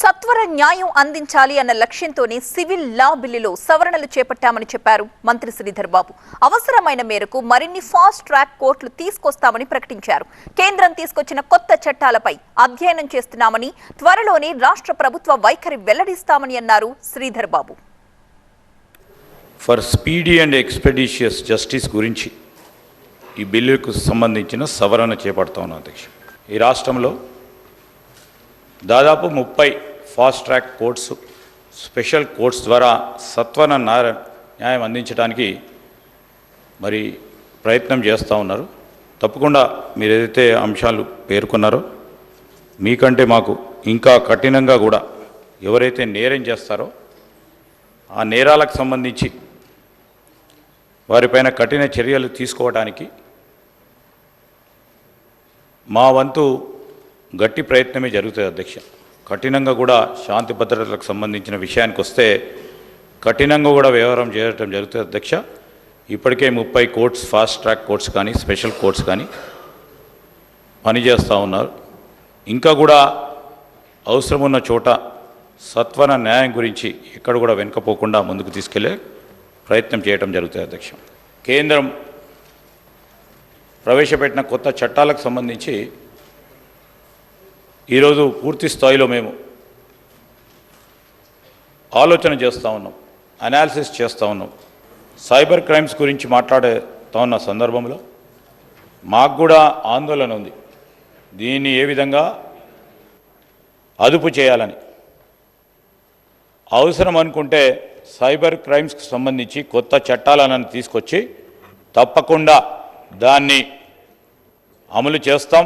సత్వర న్యాయం అందించాలి అన్న లక్ష్యంతోనే సివిల్ లా బిల్లులో సవరణలు చేపట్టామని చెప్పారు మంత్రి శ్రీధర్ బాబు. అవసరమైన మేరకు మరిన్ని ఫాస్ట్ ట్రాక్ కోర్టులు తీసుకొస్తామని ప్రకటించారు. కేంద్రం తీసుకొచ్చిన కొత్త చట్టాలపై అధ్యయనం చేస్తున్నామని త్వరలోనే రాష్ట్ర ప్రభుత్వ వైఖరి వెల్లడిస్తామని అన్నారు Sridhar Babu. For speedy and expeditious justice గురించి ఈ బిల్లుకు సంబంధించిన సవరణ చేపడతా ఉన్నాం అధ్యక్ష. ఈ రాష్ట్రంలో దాదాపు ముప్పై fast track courts special courts ద్వారా సత్వర న్యాయ న్యాయం అందించడానికి మరి ప్రయత్నం చేస్తూ ఉన్నారు. తప్పకుండా మీరు ఏదైతే అంశాలు పేర్కొన్నారో మీకంటే మాకు ఇంకా కఠినంగా కూడా ఎవరైతే నేరం చేస్తారో ఆ నేరాలకు సంబంధించి వారిపైన కఠిన చర్యలు తీసుకోవడానికి మా వంతు గట్టి ప్రయత్నమే జరుగుతుంది అధ్యక్ష. కఠినంగా కూడా శాంతి భద్రతలకు సంబంధించిన విషయానికి వస్తే కఠినంగా కూడా వ్యవహారం చేయడం జరుగుతుంది అధ్యక్ష. ఇప్పటికే ముప్పై కోర్ట్స్ ఫాస్ట్ ట్రాక్ కోర్ట్స్ కానీ స్పెషల్ కోర్ట్స్ కానీ పనిచేస్తూ ఉన్నారు. ఇంకా కూడా అవసరం ఉన్న చోట సత్వర న్యాయం గురించి ఎక్కడ కూడా వెనుకపోకుండా ముందుకు తీసుకెళ్ళే ప్రయత్నం చేయడం జరుగుతుంది అధ్యక్ష. కేంద్రం ప్రవేశపెట్టిన కొత్త చట్టాలకు సంబంధించి ఈరోజు పూర్తి స్థాయిలో మేము ఆలోచన చేస్తూ ఉన్నాం అనాలిసిస్ చేస్తూ ఉన్నాం. సైబర్ క్రైమ్స్ గురించి మాట్లాడుతూ ఉన్న సందర్భంలో మాకు కూడా ఆందోళన ఉంది. దీన్ని ఏ విధంగా అదుపు చేయాలని? అవసరం అనుకుంటే సైబర్ క్రైమ్స్కి సంబంధించి కొత్త చట్టాలను తీసుకొచ్చి తప్పకుండా దాన్ని అమలు చేస్తాం.